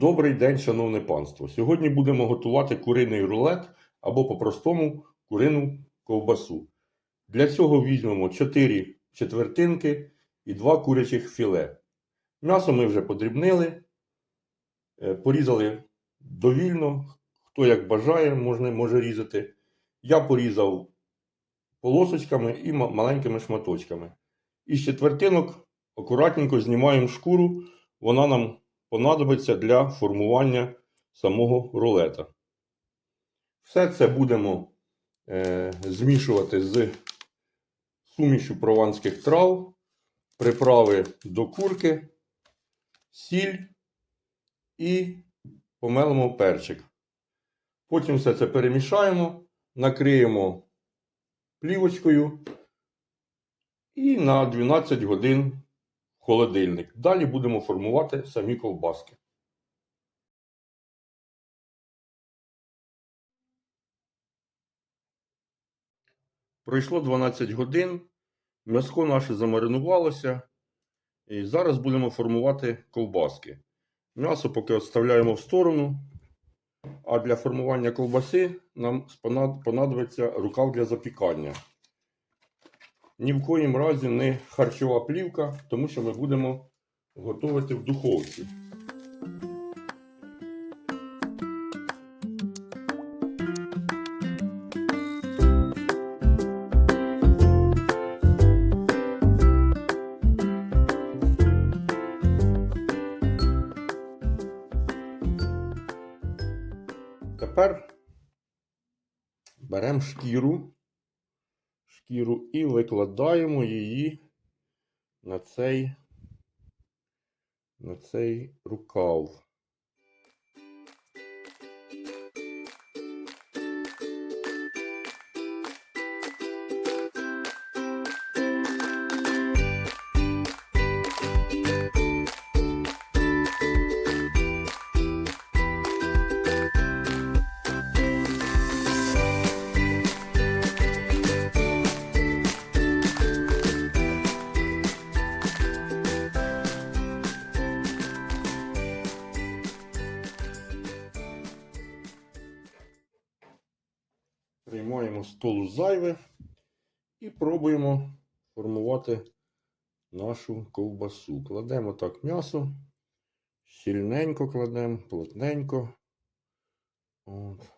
Добрий день, шановне панство! Сьогодні будемо готувати куриний рулет або по-простому курину ковбасу. Для цього візьмемо 4 четвертинки і 2 курячих філе. М'ясо ми вже подрібнили, е, порізали довільно, хто як бажає, можна, може різати. Я порізав полосочками і маленькими шматочками. Із четвертинок акуратненько знімаємо шкуру, вона нам понадобиться для формування самого рулета. Все це будемо е, змішувати з сумішю прованських трав, приправи до курки, сіль і помелимо перчик. Потім все це перемішаємо, накриємо плівочкою і на 12 годин холодильник. Далі будемо формувати самі ковбаски. Пройшло 12 годин, м'яско наше замаринувалося, і зараз будемо формувати ковбаски. М'ясо поки відставляємо в сторону, а для формування ковбаси нам понадобиться рукав для запікання. Ні в коїм разі не харчова плівка, тому що ми будемо готувати в духовці. Тепер беремо шкіру, шкіру і викладаємо її на цей, на цей рукав. Приймаємо столу зайве і пробуємо формувати нашу ковбасу. Кладемо так м'ясо, щільненько кладемо, плотненько. От.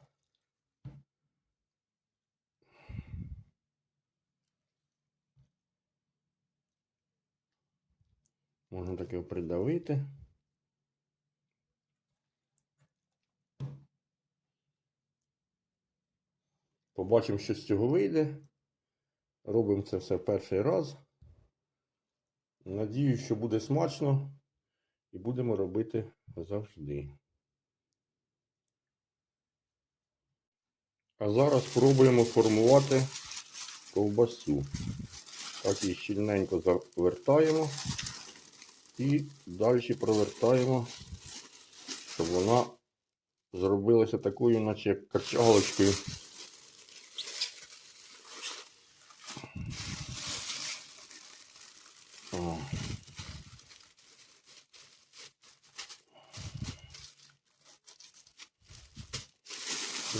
Можна таке придавити. Побачимо, що з цього вийде. Робимо це все перший раз. Надіюсь, що буде смачно і будемо робити завжди. А зараз спробуємо формувати ковбасу. Так її щільненько завертаємо і далі провертаємо, щоб вона зробилася такою, наче як качалочкою.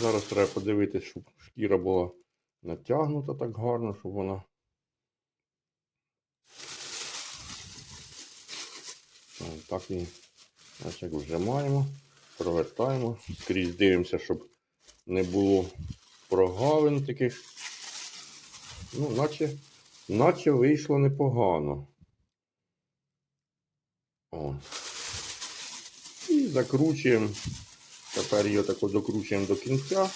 Зараз треба подивитися, щоб шкіра була натягнута так гарно, щоб вона. Так і як вжимаємо, провертаємо, скрізь дивимося, щоб не було прогавин таких. Ну, наче, наче вийшло непогано. О. І закручуємо. Тепер її тако докручуємо до кінця.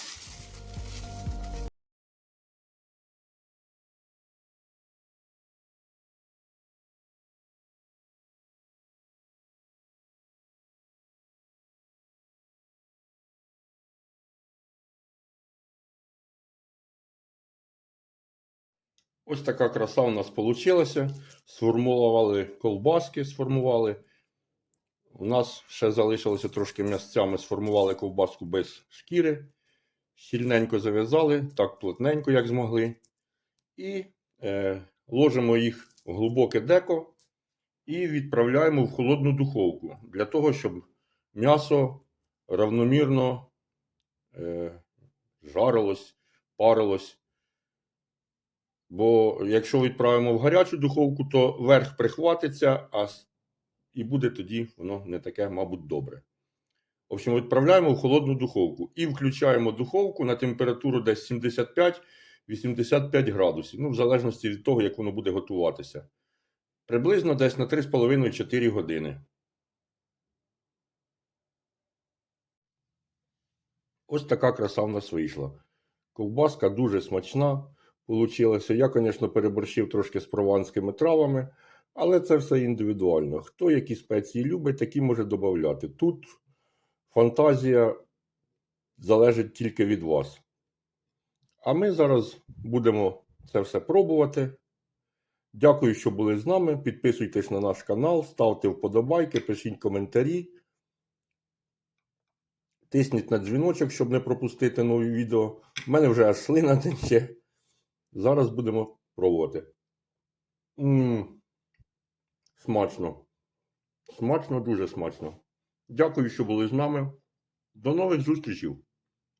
Ось така краса у нас вийшла. Сформували колбаски, сформували. У нас ще залишилося трошки м'ясця, ми сформували ковбаску без шкіри. Щільненько зав'язали, так плотненько, як змогли. І е, ложимо їх в глибоке деко і відправляємо в холодну духовку для того, щоб м'ясо равномірно е, жарилось, парилось. Бо якщо відправимо в гарячу духовку, то верх прихватиться, а і буде тоді воно не таке, мабуть, добре. В общем, відправляємо в холодну духовку і включаємо духовку на температуру десь 75-85 градусів, ну, в залежності від того, як воно буде готуватися. Приблизно десь на 3,5-4 години. Ось така краса в нас вийшла. Ковбаска дуже смачна получилася. Я, звісно, переборщив трошки з прованськими травами, але це все індивідуально. Хто які спеції любить, такі може додати. Тут фантазія залежить тільки від вас. А ми зараз будемо це все пробувати. Дякую, що були з нами. Підписуйтесь на наш канал, ставте вподобайки, пишіть коментарі. Тисніть на дзвіночок, щоб не пропустити нові відео. У мене вже аж слина тече. Зараз будемо пробувати. М, Смачно. Смачно, дуже смачно. Дякую, що були з нами. До нових зустрічей!